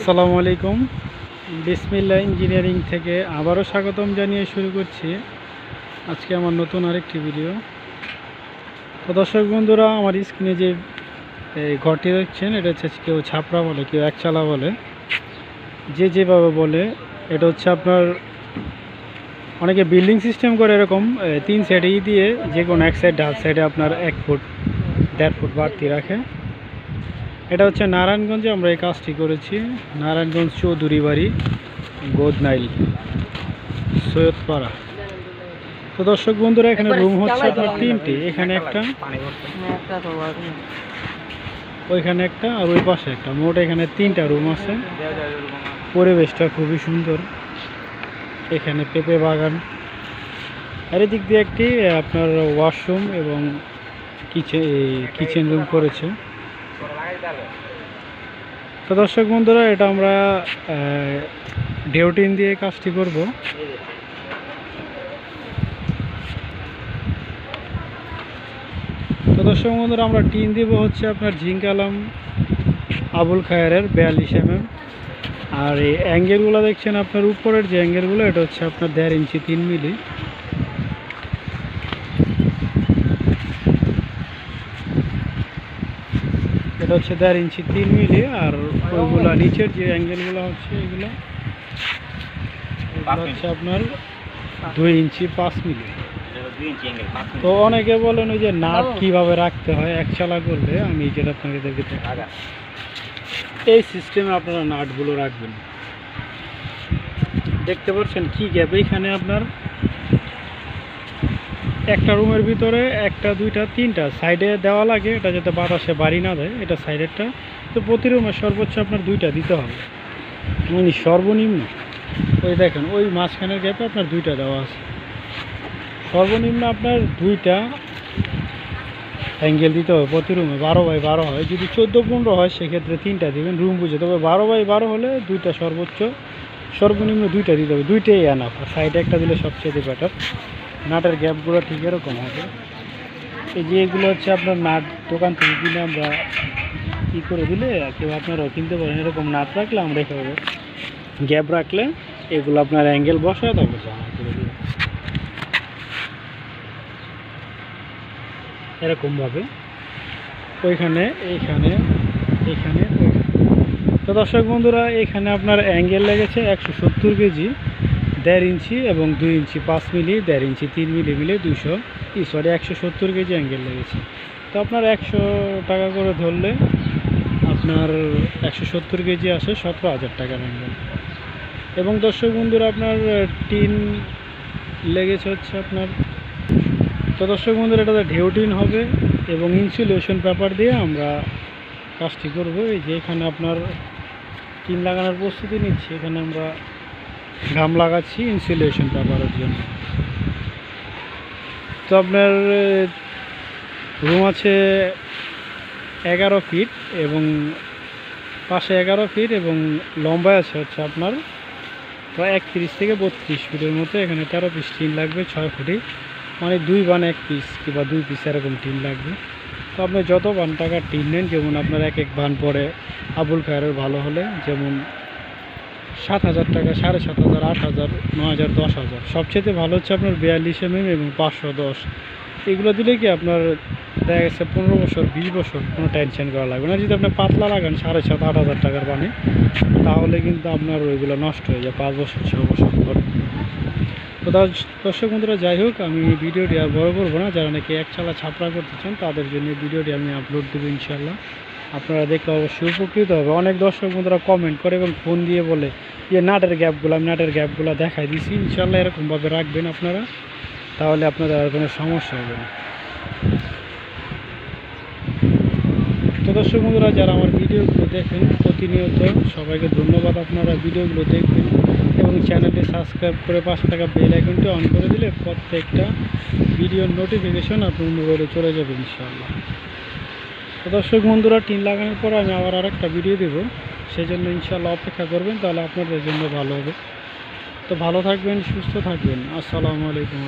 আসসালামু আলাইকুম। বিসমিল্লা ইঞ্জিনিয়ারিং থেকে আবারও স্বাগতম জানিয়ে শুরু করছি। আজকে আমার নতুন আরেকটি ভিডিও। তো দর্শক বন্ধুরা, আমার স্ক্রিনে যে ঘরটি দেখছেন, এটা হচ্ছে কেউ ছাপড়া বলে, কেউ একচালা বলে। যে যেভাবে বলে, এটা হচ্ছে আপনার, অনেকে বিল্ডিং সিস্টেম করে এরকম তিন সাইডেই দিয়ে যে কোনো এক সাইড ডাল সাইডে আপনার এক ফুট, দেড় ফুট বাড়তি রাখে। এটা হচ্ছে নারায়ণগঞ্জে আমরা এই কাজটি করেছি। নারায়ণগঞ্জ চৌধুরী বাড়ি গোদনাইল সৈয়দপাড়া। তো দর্শক বন্ধুরা এখানে রুম হচ্ছে আপনার তিনটি। এখানে একটা ওইখানে একটা আর ওই পাশে একটা। মোট এখানে তিনটা রুম আছে। পরিবেশটা খুবই সুন্দর। এখানে পেঁপে বাগান। আর এদিক দিয়ে একটি আপনার ওয়াশরুম এবং কিচেন কিচেন রুম করেছে। তো দর্শক বন্ধুরা, এটা আমরা ডেউটিন দিয়ে কাজটি করব। তো দর্শক বন্ধুরা, আমরা টিন দিব হচ্ছে আপনার ঝিঙ্কালাম আবুল খায়ারের বিয়াল্লিশ এম আর এই অ্যাঙ্গেলগুলো দেখছেন আপনার উপরের যে অ্যাঙ্গেলগুলো, এটা হচ্ছে আপনার দেড় ইঞ্চি তিন মিলি। এটা হচ্ছে দেড় ইঞ্চি তিন মিলি, আর ওইগুলা নিচের যে অ্যাঙ্গেলগুলো হচ্ছে এগুলো হচ্ছে আপনার দুই ইঞ্চি পাঁচ মিলি। তো অনেকে বলেন ওই যে নাট কীভাবে রাখতে হয়, এক চালা করলে, আমি যেটা আপনাকে দেখে এই সিস্টেমে আপনারা নাটগুলো রাখবেন। দেখতে পাচ্ছেন কি গ্যাপ এইখানে আপনার একটা রুমের ভিতরে, একটা, দুইটা, তিনটা। সাইডে দেওয়া লাগে, এটা যাতে বাতাসে বাড়ি না দেয় এটা সাইডেরটা। তো প্রতি রুমে সর্বোচ্চ আপনার দুইটা দিতে হবে। মানে সর্বনিম্ন, ওই দেখেন, ওই মাঝখানের গ্যাপে আপনার দুইটা দেওয়া আছে। সর্বনিম্ন আপনার দুইটা অ্যাঙ্গেল দিতে হবে প্রতি রুমে, বারো বাই বারো হয়। যদি চোদ্দ, পনেরো হয়, সেক্ষেত্রে তিনটা দিবেন রুম বুঝে। তবে বারো বাই বারো হলে দুইটা সর্বোচ্চ, সর্বনিম্ন দুইটা দিতে হবে। দুইটাই আর সাইডে একটা দিলে সবচেয়ে বেটার নাটের গ্যাপগুলো ঠিক এরকম হবে। এই যে এগুলো হচ্ছে আপনার নাট দোকান থেকে কিনে আমরা কী করে দিলে? কেউ আপনারাও কিনতে পারেন। এরকম নাট রাখলে আমরা এভাবে গ্যাপ রাখলে এগুলো আপনার অ্যাঙ্গেল বসায় তবে করে দিবে এরকমভাবে। ওইখানে, এইখানে এইখানে তো দর্শক বন্ধুরা, এখানে আপনার অ্যাঙ্গেল লেগেছে একশো সত্তর কেজি। দেড় ইঞ্চি এবং দুই ইঞ্চি পাঁচ মিলি, দেড় ইঞ্চি তিন মিলি মিলে দুশো ই সরি একশো সত্তর কেজি অ্যাঙ্গেল লেগেছে। তো আপনার একশো টাকা করে ধরলে আপনার একশো সত্তর কেজি আসে সতেরো হাজার টাকার অ্যাঙ্গেল এবং দর্শক বন্ধুরা, আপনার টিন লেগেছে হচ্ছে আপনার, তো দর্শক বন্ধুরা, এটাতে ঢেউ টিন হবে এবং ইনসুলেশন পেপার দিয়ে আমরা কাজটি করব। এই যে এখানে আপনার টিন লাগানোর প্রস্তুতি নিচ্ছি। এখানে আমরা ঘাম লাগাচ্ছি ইনসুলেশন পেপারের জন্য। তো আপনার রুম আছে এগারো ফিট এবং পাশে এগারো ফিট এবং লম্বায় আছে হচ্ছে আপনার প্রায় একত্রিশ থেকে বত্রিশ ফিটের মতো। এখানে তেরো পিস টিন লাগবে, ছয় ফুটি মানে দুই বান এক পিস কিংবা দুই পিস এরকম টিন লাগবে। তো আপনি যত বান টাকার টিন নেন, যেমন আপনার এক এক বান পরে আবুল খায়ের ভালো হলে, যেমন সাত হাজার টাকা, সাড়ে সাত হাজার, আট হাজার ন হাজার, দশ হাজার। সবচেয়ে ভালো হচ্ছে আপনার বিয়াল্লিশ এম এম এবং পাঁচশো দশ। এগুলো দিলে কি আপনার দেখা গেছে পনেরো বছর, বিশ বছর কোনো টেনশন করা লাগবে না। যদি আপনি পাতলা লাগান সাড়ে সাত, আট হাজার টাকার পানি, তাহলে কিন্তু আপনার ওইগুলো নষ্ট হয়ে যায়, পাঁচ বছর, ছ বছর পরে তো দর্শ- দর্শক বন্ধুরা, যাই হোক, আমি ভিডিওটি আর বড় করব না। যারা নাকি এক চালা ছাপড়া করতে চান, তাদের জন্য ভিডিওটি আমি আপলোড দেবো ইনশাল্লাহ আপনারা দেখলে অবশ্যই উপকৃত হবে। অনেক দর্শক বন্ধুরা কমেন্ট করে এবং ফোন দিয়ে বলে যে, নাটের গ্যাপগুলো, আমি নাটের গ্যাপগুলো দেখাই দিছি। ইনশাল্লাহ এরকমভাবে রাখবেন আপনারা। তাহলে আপনাদের আর কোনো সমস্যা হবে না। তো দর্শক বন্ধুরা, যারা আমার ভিডিওগুলো দেখেন, প্রতিনিয়ত সবাইকে ধন্যবাদ আপনারা ভিডিওগুলো দেখবেন এবং চ্যানেলটি সাবস্ক্রাইব করে পাশে থাকা বেল আইকনটি অন করে দিলে প্রত্যেকটা ভিডিওর নোটিফিকেশন আপনার মোবাইলে চলে যাবে ইনশাআল্লাহ। তো দর্শক বন্ধুরা, টিন লাগানোর পর আমি আবার আরেকটা ভিডিও দেবো। সেই জন্য ইনশাল্লাহ অপেক্ষা করবেন, তাহলে আপনাদের জন্য ভালো হবে। তো ভালো থাকবেন, সুস্থ থাকবেন। আসসালামু আলাইকুম